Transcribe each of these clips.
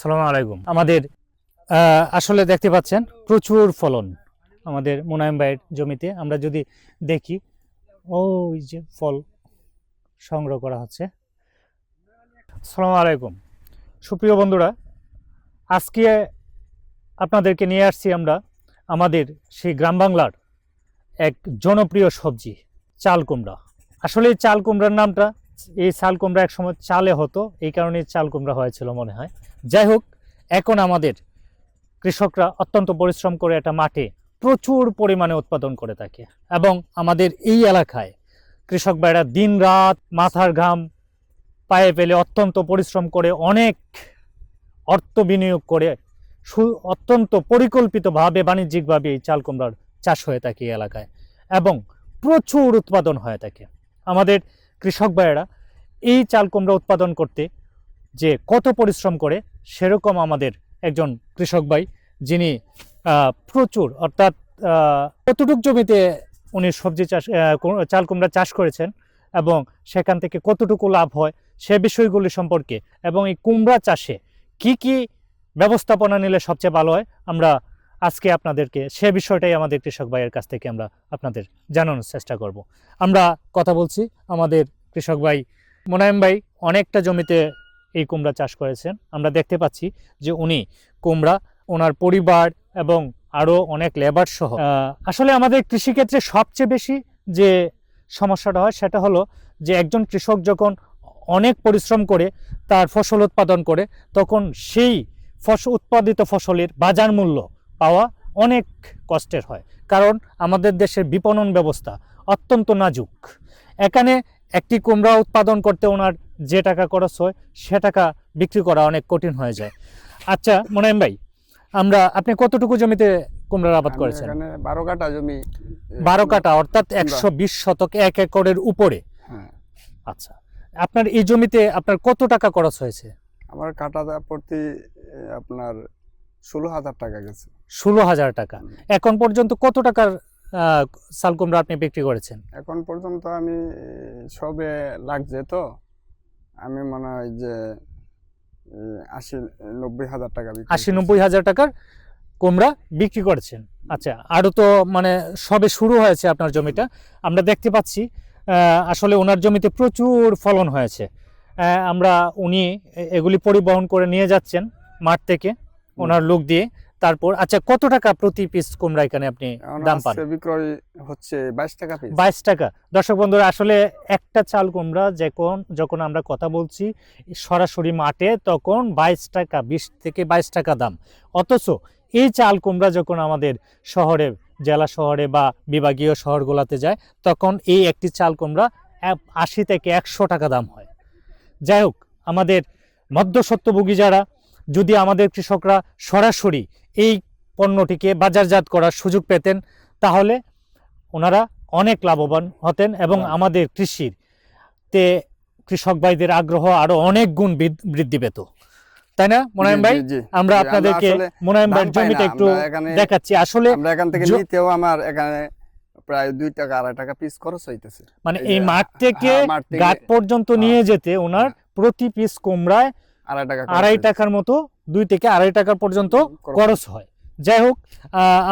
সালাম আলাইকুম। আমাদের আসলে দেখতে পাচ্ছেন প্রচুর ফলন আমাদের মোনায়েম ভাইয়ের জমিতে। আমরা যদি দেখি, ওই যে ফল সংগ্রহ করা হচ্ছে। সালাম আলাইকুম। সুপ্রিয় বন্ধুরা, আজকে আপনাদেরকে নিয়ে আসছি আমরা আমাদের সেই গ্রাম বাংলার এক জনপ্রিয় সবজি, চাল কুমড়া। আসলে চাল কুমড়ার নামটা, এই চাল কুমড়া একসময় চালে হতো, এই কারণে চাল কুমড়া হয়েছিল মনে হয়। যাই হোক, এখন আমাদের কৃষকরা অত্যন্ত পরিশ্রম করে একটা মাঠে প্রচুর পরিমাণে উৎপাদন করে থাকে এবং আমাদের এই এলাকায় কৃষক ভাইরা দিন রাত মাথার ঘাম পায়ে ফেলে অত্যন্ত পরিশ্রম করে অনেক অর্থ বিনিয়োগ করে সু অত্যন্ত পরিকল্পিতভাবে, বাণিজ্যিকভাবে এই চাল কুমড়ার চাষ হয়ে থাকে এই এলাকায় এবং প্রচুর উৎপাদন হয়ে থাকে। আমাদের কৃষক ভাইয়েরা এই চাল কুমড়া উৎপাদন করতে যে কত পরিশ্রম করে সেরকম আমাদের একজন কৃষক ভাই, যিনি প্রচুর, অর্থাৎ কতটুক জমিতে উনি সবজি চাষ চাল কুমড়া চাষ করেছেন এবং সেখান থেকে কতটুকু লাভ হয় সে বিষয়গুলি সম্পর্কে এবং এই কুমড়া চাষে কি কি ব্যবস্থাপনা নিলে সবচেয়ে ভালো হয়, আমরা আজকে আপনাদেরকে সে বিষয়টাই আমাদের কৃষক ভাইয়ের কাছ থেকে আমরা আপনাদের জানানোর চেষ্টা করব। আমরা কথা বলছি আমাদের কৃষক ভাই মোনায়েম ভাই, অনেকটা জমিতে এই কুমড়া চাষ করেছেন। আমরা দেখতে পাচ্ছি যে উনি কুমড়া, ওনার পরিবার এবং আরও অনেক লেবার সহ আসলে আমাদের কৃষিক্ষেত্রে সবচেয়ে বেশি যে সমস্যাটা হয় সেটা হলো যে একজন কৃষক যখন অনেক পরিশ্রম করে তার ফসল উৎপাদন করে, তখন সেই ফসল উৎপাদিত ফসলের বাজার মূল্য পাওয়া অনেক কষ্টের হয়। কারণ আমাদের দেশের বিপণন ব্যবস্থা অত্যন্ত নাজুক। এখানে একটি কুমড়া উৎপাদন করতে ওনার যে টাকা খরচ হয় সে টাকা বিক্রি করা অনেক কঠিন হয়ে যায়। আচ্ছা মোনায়েম ভাই আমরা আপনি কতটুকু জমিতে কুমড়ার আবাদ করেছেন? এখানে বারো কাটা জমি বারো কাটা অর্থাৎ একশো বিশ শতক এক একরের উপরে। হ্যাঁ। আচ্ছা আপনার এই জমিতে আপনার কত টাকা খরচ হয়েছে? আমার কাটা প্রতি আপনার ষোলো হাজার টাকা গেছে। ষোলো হাজার টাকা। এখন পর্যন্ত কত টাকার চাল কুমড়া আপনি বিক্রি করেছেন? এখন পর্যন্ত আমি সবে লাগছে তো। আমি মনে হয় যে আশি নব্বই হাজার টাকা আশি নব্বই হাজার টাকার কুমড়া বিক্রি করেছেন। আচ্ছা আরও তো মানে সবে শুরু হয়েছে আপনার জমিটা। আমরা দেখতে পাচ্ছি আসলে ওনার জমিতে প্রচুর ফলন হয়েছে। আমরা উনি এগুলি পরিবহন করে নিয়ে যাচ্ছেন মাঠ থেকে ওনার লোক দিয়ে। তারপর আচ্ছা কত টাকা প্রতি পিস কুমড়া এখানে আপনি দাম পান? বিক্রয় হচ্ছে বাইশ টাকা পিস বাইশ টাকা। দর্শক বন্ধুরা আসলে একটা চাল কুমড়া যখন যখন আমরা কথা বলছি সরাসরি মাঠে তখন বাইশ টাকা বিশ থেকে বাইশ টাকা দাম। অথচ এই চাল কুমড়া যখন আমাদের শহরে জেলা শহরে বা বিভাগীয় শহরগুলোতে যায় তখন এই একটি চাল কুমড়া আশি থেকে একশো টাকা দাম হয়। যাই হোক আমাদের মধ্যসত্ত্বভোগী যারা যদি আমাদের কৃষকরা সরাসরি এই পণ্যটিকে বাজারজাত করার সুযোগ পেতেন তাহলে ওনারা অনেক লাভবান হতেন এবং হ্যাঁ। আমাদের কৃষির তে কৃষক ভাইদের আগ্রহ আরও অনেক গুণ বৃদ্ধি পেত তাই না মোনায়েম ভাই। আমরা আপনাদেরকে মোনায়েম ভাইয়ের জমিটা একটু দেখাচ্ছি আসলে আমরা এখান থেকে নিতেও আমার এখানে প্রায় দুই টাকা আড়াই টাকা পিস খরচ হইতেছে মানে এই মাঠ থেকে হ্যাঁ, মাঠ পর্যন্ত হ্যাঁ, নিয়ে যেতে ওনার। প্রতি পিস কুমড়ায় আড়াই টাকা আড়াই টাকার মতো দুই থেকে আড়াই টাকা পর্যন্ত খরচ হয়। যাই হোক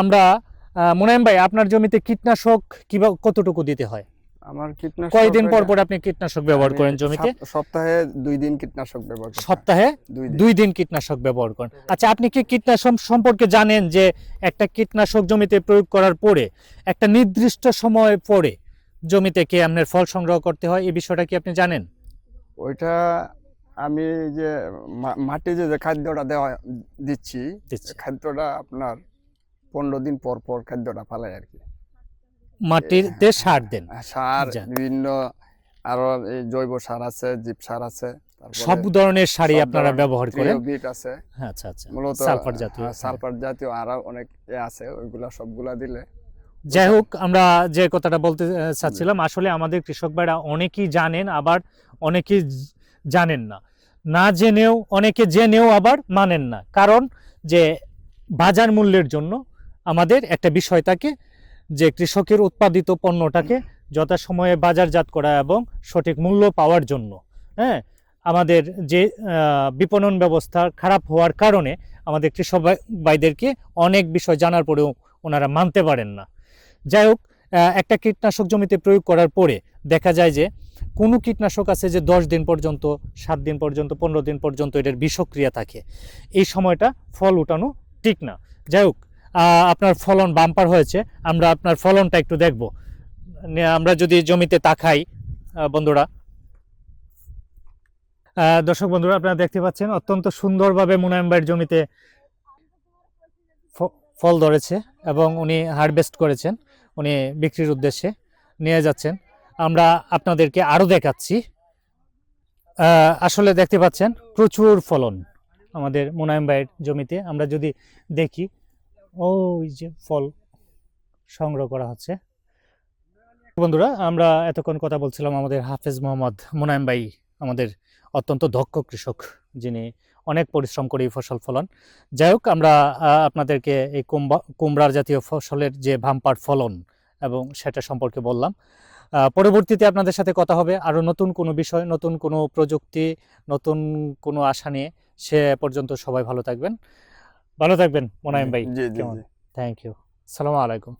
আমরা মোনায়েম ভাই আপনার জমিতে কীটনাশক কিবা কতটুকু দিতে হয়? আমার কীটনাশক কয়দিন পর পর আপনি কীটনাশক ব্যবহার করেন জমিতে? সপ্তাহে দুই দিন কীটনাশক ব্যবহার করি। সপ্তাহে দুই দিন। দুই দিন কীটনাশক ব্যবহার করেন। আচ্ছা আপনি কি কীটনাশক সম্পর্কে জানেন যে একটা কীটনাশক জমিতে প্রয়োগ করার পরে একটা নির্দিষ্ট সময় পরে জমি থেকে আপনার ফল সংগ্রহ করতে হয়? এই বিষয়টা কি আপনি জানেন? ওইটা আমি যে মাটি যে খাদ্যটা দেওয়া দিচ্ছি। খাদ্যটা আপনার পনেরো দিন পর পর খাদ্যটা ফালাই আর কি। মাটিতে সার দেন। সার বিভিন্ন আরও এই জৈব সার আছে জীব সার আছে সব ধরনের সারই আপনারা ব্যবহার করেন। বিট আছে। হ্যাঁ, আচ্ছা আচ্ছা। মূলত সালফার জাতীয়। হ্যাঁ, সালফার জাতীয় আরও অনেক এ আছে ওইগুলা সবগুলা দিলে। যাই হোক আমরা যে কথাটা বলতে চাচ্ছিলাম আসলে আমাদের কৃষক ভাইরা অনেকেই জানেন আবার অনেকেই জানেন না। না জেনেও, অনেকে জেনেও আবার মানেন না। কারণ যে বাজার মূল্যের জন্য আমাদের একটা বিষয় থাকে যে কৃষকের উৎপাদিত পণ্যটাকে যথাসময়ে বাজারজাত করা এবং সঠিক মূল্য পাওয়ার জন্য। হ্যাঁ? আমাদের যে বিপণন ব্যবস্থা খারাপ হওয়ার কারণে আমাদের কৃষক ভাই- ভাইদেরকে অনেক বিষয় জানার পরেও ওনারা মানতে পারেন না। যাই হোক একটা কীটনাশক জমিতে প্রয়োগ করার পরে দেখা যায় যে কোনো কীটনাশক আছে যে দশ দিন পর্যন্ত, সাত দিন পর্যন্ত, পনেরো দিন পর্যন্ত এটার বিষক্রিয়া থাকে? এই সময়টা ফল উঠানো ঠিক না। যাই হোক আপনার ফলন বাম্পার হয়েছে, আমরা আপনার ফলনটা একটু দেখব। আমরা যদি জমিতে তাকাই বন্ধুরা। দর্শক বন্ধুরা, আপনারা দেখতে পাচ্ছেন, অত্যন্ত সুন্দরভাবে মুনায়ম্বাইয়ের জমিতে ফল ধরেছে এবং উনি হারভেস্ট করেছেন, উনি বিক্রির উদ্দেশ্যে নিয়ে যাচ্ছেন। আমরা আপনাদেরকে আরও দেখাচ্ছি। আসলে দেখতে পাচ্ছেন, প্রচুর ফলন আমাদের মুনায়ম্বাইয়ের জমিতে। আমরা যদি দেখি, ওই যে ফল সংগ্রহ করা হচ্ছে। বন্ধুরা, আমরা এতক্ষণ কথা বলছিলাম আমাদের হাফেজ মোহাম্মদ মুনায়েম ভাই, আমাদের অত্যন্ত দক্ষ কৃষক, যিনি অনেক পরিশ্রম করে এই ফসল ফলন। যাই হোক, আমরা আপনাদেরকে এই কুমবা কুমড়ার জাতীয় ফসলের যে ভাম্পার ফলন এবং সেটা সম্পর্কে বললাম। পরবর্তীতে আপনাদের সাথে কথা হবে। আরও নতুন কোনো বিষয় নতুন কোনো প্রযুক্তি নতুন কোনো আশা নিয়ে সে পর্যন্ত সবাই ভালো থাকবেন। ভালো থাকবেন মোনায়েম ভাই? থ্যাংক ইউ সালামু আলাইকুম।